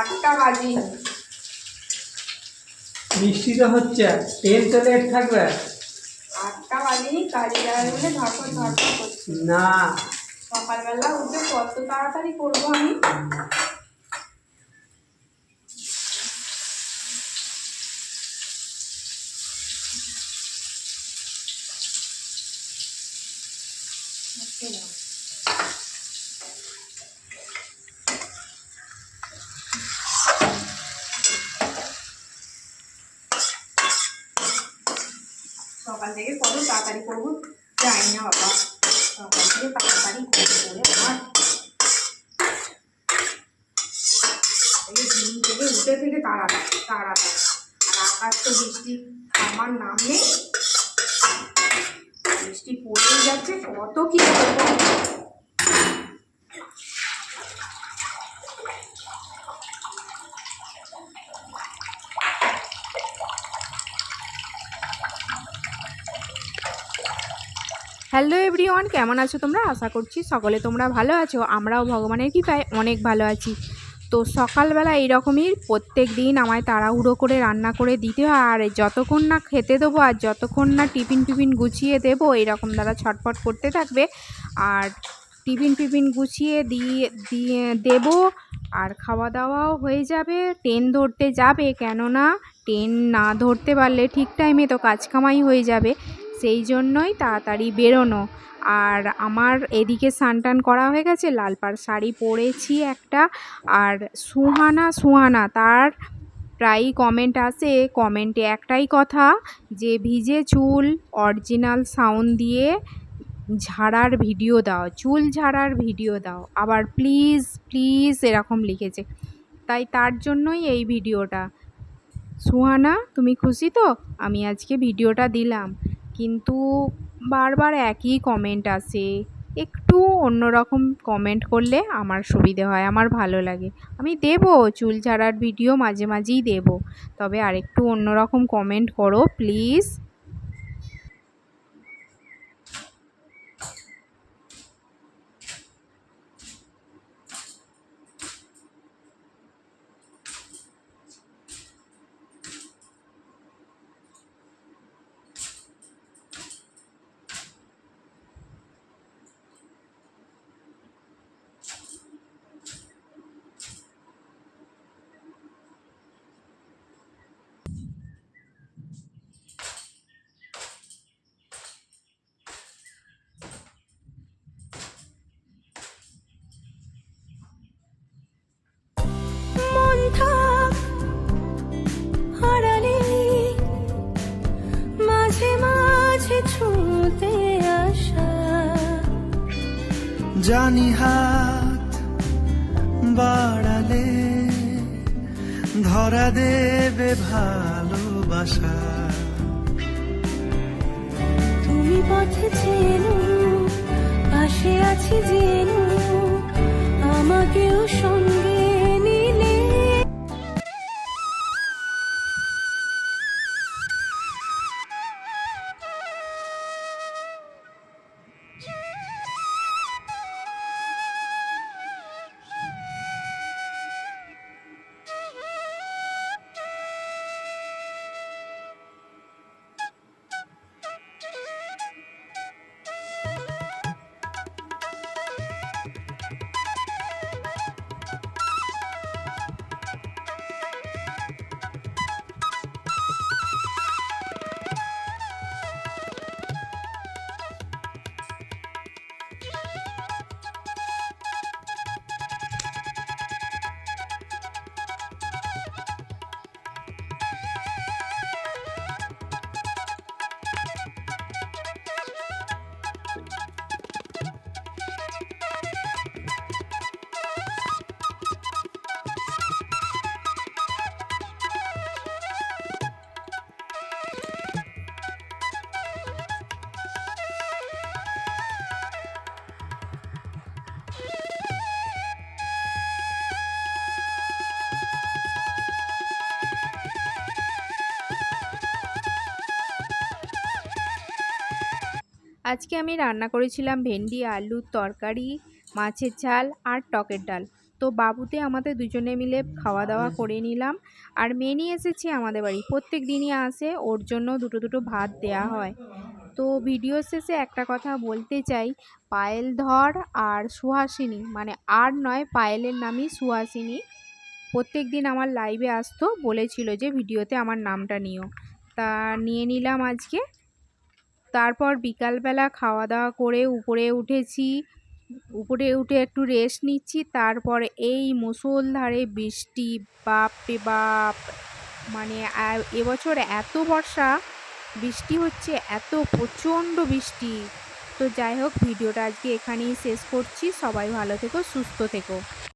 আটটা বাজেনি মিষ্টি তো হচ্ছে ট্রেন তো লেট থাকবে? আটটা বাজেনি কাজে যাবে বলে ধরপর ধরপর করছি। না। সকালবেলা উঠে কত তাড়াতাড়ি করব আমি? আচ্ছা দাও। থেকে কত তাড়াতাড়ি করব জানি না বাবা। সকাল থেকে তাড়াতাড়ি করে আমার ঘুম থেকে উঠে থেকে তাড়াতাড়ি তাড়াতাড়ি। আর আকাশ তো বৃষ্টি, আমার নাম নেই। বৃষ্টি পড়েই যাচ্ছে, কত কি করব? হ্যালো এভরিওয়ান কেমন আছো তোমরা? আশা করছি সকলে তোমরা ভালো আছো। আমরাও ভগবানের কৃপায় অনেক ভালো আছি। তো সকালবেলা এইরকমই প্রত্যেক দিন আমায় তাড়াহুড়ো করে রান্না করে দিতে হয়। আর যতক্ষণ না খেতে দেবো আর যতক্ষণ না টিফিন টিফিন গুছিয়ে দেবো এরকম দ্বারা ছটফট করতে থাকবে। আর টিফিন টিফিন গুছিয়ে দিয়ে দিয়ে দেবো। আর খাওয়া দাওয়াও হয়ে যাবে। ট্রেন ধরতে যাবে, কেননা ট্রেন না ধরতে পারলে ঠিক টাইমে তো কাজ কামাই হয়ে যাবে। সেই জন্যই তাড়াতাড়ি বেরোনো। আর আমার এদিকে স্নান করা হয়ে গেছে লাল পাড় শাড়ি পরেছি একটা। আর সুহানা সুহানা, তার প্রায়ই কমেন্ট আসে। কমেন্টে একটাই কথা, যে ভিজে চুল অরিজিনাল সাউন্ড দিয়ে ঝাড়ার ভিডিও দাও, চুল ঝাড়ার ভিডিও দাও। আবার প্লিজ প্লিজ এরকম লিখেছে। তাই তার জন্যই এই ভিডিওটা সুহানা, তুমি খুশি তো? আমি আজকে ভিডিওটা দিলাম। কিন্তু বারবার একই কমেন্ট আসে। একটু অন্যরকম কমেন্ট করলে আমার সুবিধে হয়, আমার ভালো লাগে। আমি দেব, চুল ছাড়ার ভিডিও মাঝে মাঝেই দেব। তবে আরেকটু অন্যরকম কমেন্ট করো প্লিজ জানি হাত বাড়ালে ধরা দেবে ভালোবাসা। তুমি পথে চেনো আজকে আমি রান্না করেছিলাম ভেন্ডি আলুর তরকারি, মাছের ঝাল আর টকের ডাল। তো বাবুতে আমাদের দুজনে মিলে খাওয়া দাওয়া করে নিলাম। আর মেনি এসেছে আমাদের বাড়ি। প্রত্যেক দিনই আসে, ওর জন্য দুটো দুটো ভাত দেয়া হয়। তো ভিডিও শেষে একটা কথা বলতে চাই। পায়েল ধর আর সুহাসিনী মানে আর নয়, পায়েলের নামই সুহাসিনী। প্রত্যেক দিন আমার লাইভে আসতো, বলেছিল যে ভিডিওতে আমার নামটা নিও। তা নিয়ে নিলাম আজকে। তারপর বিকালবেলা খাওয়া দাওয়া করে উপরে উঠেছি। উপরে উঠে একটু রেস্ট নিচ্ছি। তারপর এই মুষলধারে বৃষ্টি, বাপ রে বাপ! মানে এবছর এত বর্ষা, বৃষ্টি হচ্ছে, এত প্রচণ্ড বৃষ্টি। তো যাই হোক, ভিডিওটা আজকে এখানেই শেষ করছি। সবাই ভালো থেকো, সুস্থ থেকো।